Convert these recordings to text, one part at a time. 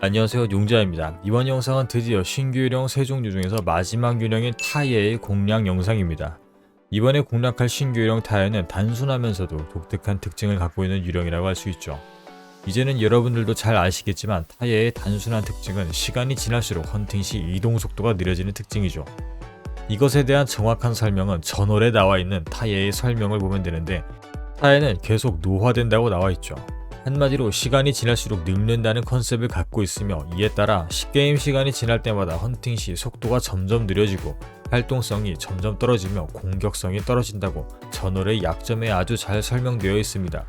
안녕하세요 용자입니다. 이번 영상은 드디어 신규 유령 세 종류 중에서 마지막 유령인 타이어의 공략 영상입니다. 이번에 공략할 신규 유령 타이어는 단순하면서도 독특한 특징을 갖고 있는 유령이라고 할 수 있죠. 이제는 여러분들도 잘 아시겠지만 타이어의 단순한 특징은 시간이 지날수록 헌팅 시 이동 속도가 느려지는 특징이죠. 이것에 대한 정확한 설명은 전월에 나와 있는 타이어의 설명을 보면 되는데 타이어는 계속 노화된다고 나와 있죠. 한마디로 시간이 지날수록 늙는다는 컨셉을 갖고 있으며 이에 따라 시- 게임 시간이 지날 때마다 헌팅 시 속도가 점점 느려지고 활동성이 점점 떨어지며 공격성이 떨어진다고 전월의 약점에 아주 잘 설명되어 있습니다.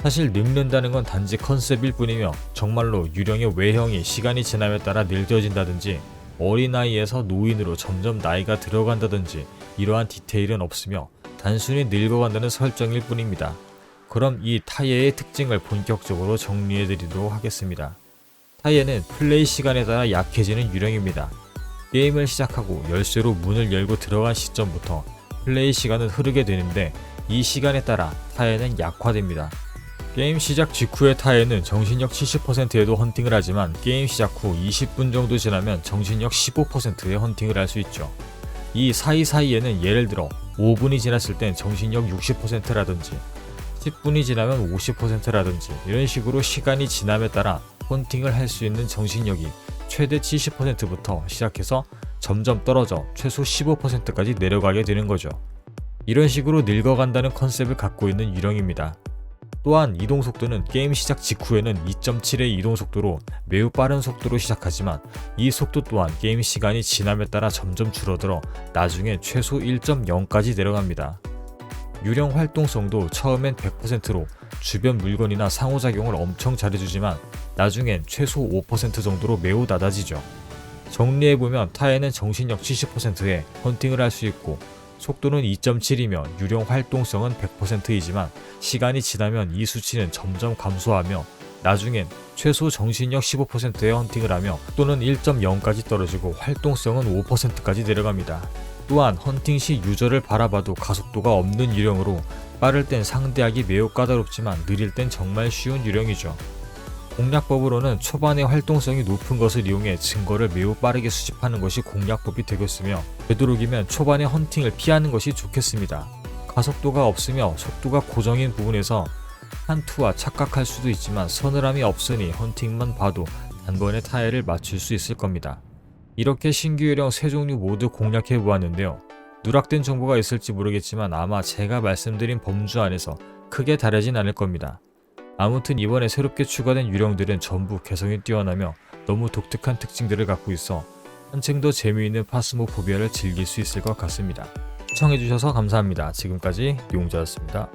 사실 늙는다는 건 단지 컨셉일 뿐이며 정말로 유령의 외형이 시간이 지남에 따라 늙어진다든지 어린아이에서 노인으로 점점 나이가 들어간다든지 이러한 디테일은 없으며 단순히 늙어간다는 설정일 뿐입니다. 그럼 이 타이어의 특징을 본격적으로 정리해 드리도록 하겠습니다. 타이어는 플레이 시간에 따라 약해지는 유령입니다. 게임을 시작하고 열쇠로 문을 열고 들어간 시점부터 플레이 시간은 흐르게 되는데 이 시간에 따라 타이어는 약화됩니다. 게임 시작 직후의 타이어는 정신력 70%에도 헌팅을 하지만 게임 시작 후 20분 정도 지나면 정신력 15%의 헌팅을 할 수 있죠. 이 사이사이에는 예를 들어 5분이 지났을 땐 정신력 60%라든지 10분이 지나면 50%라든지 이런 식으로 시간이 지남에 따라 헌팅을 할 수 있는 정신력이 최대 70%부터 시작해서 점점 떨어져 최소 15%까지 내려가게 되는 거죠. 이런 식으로 늙어간다는 컨셉을 갖고 있는 유령입니다. 또한 이동 속도는 게임 시작 직후에는 2.7의 이동 속도로 매우 빠른 속도로 시작하지만 이 속도 또한 게임 시간이 지남에 따라 점점 줄어들어 나중에 최소 1.0까지 내려갑니다. 유령 활동성도 처음엔 100%로 주변 물건이나 상호작용을 엄청 잘해주지만 나중엔 최소 5% 정도로 매우 낮아지죠. 정리해보면 타에는 정신력 70%에 헌팅을 할 수 있고 속도는 2.7이며 유령 활동성은 100%이지만 시간이 지나면 이 수치는 점점 감소하며 나중엔 최소 정신력 15%의 헌팅을 하며 또는 1.0까지 떨어지고 활동성은 5%까지 내려갑니다. 또한 헌팅 시 유저를 바라봐도 가속도가 없는 유령으로 빠를 땐 상대하기 매우 까다롭지만 느릴 땐 정말 쉬운 유령이죠. 공략법으로는 초반에 활동성이 높은 것을 이용해 증거를 매우 빠르게 수집하는 것이 공략법이 되겠으며 되도록이면 초반에 헌팅을 피하는 것이 좋겠습니다. 가속도가 없으며 속도가 고정인 부분에서 한투와 착각할 수도 있지만 서늘함이 없으니 헌팅만 봐도 단번에 타일을 맞출 수 있을 겁니다. 이렇게 신규 유령 세 종류 모두 공략해 보았는데요. 누락된 정보가 있을지 모르겠지만 아마 제가 말씀드린 범주 안에서 크게 다르진 않을 겁니다. 아무튼 이번에 새롭게 추가된 유령들은 전부 개성이 뛰어나며 너무 독특한 특징들을 갖고 있어 한층 더 재미있는 파스모포비아를 즐길 수 있을 것 같습니다. 시청해주셔서 감사합니다. 지금까지 용자였습니다.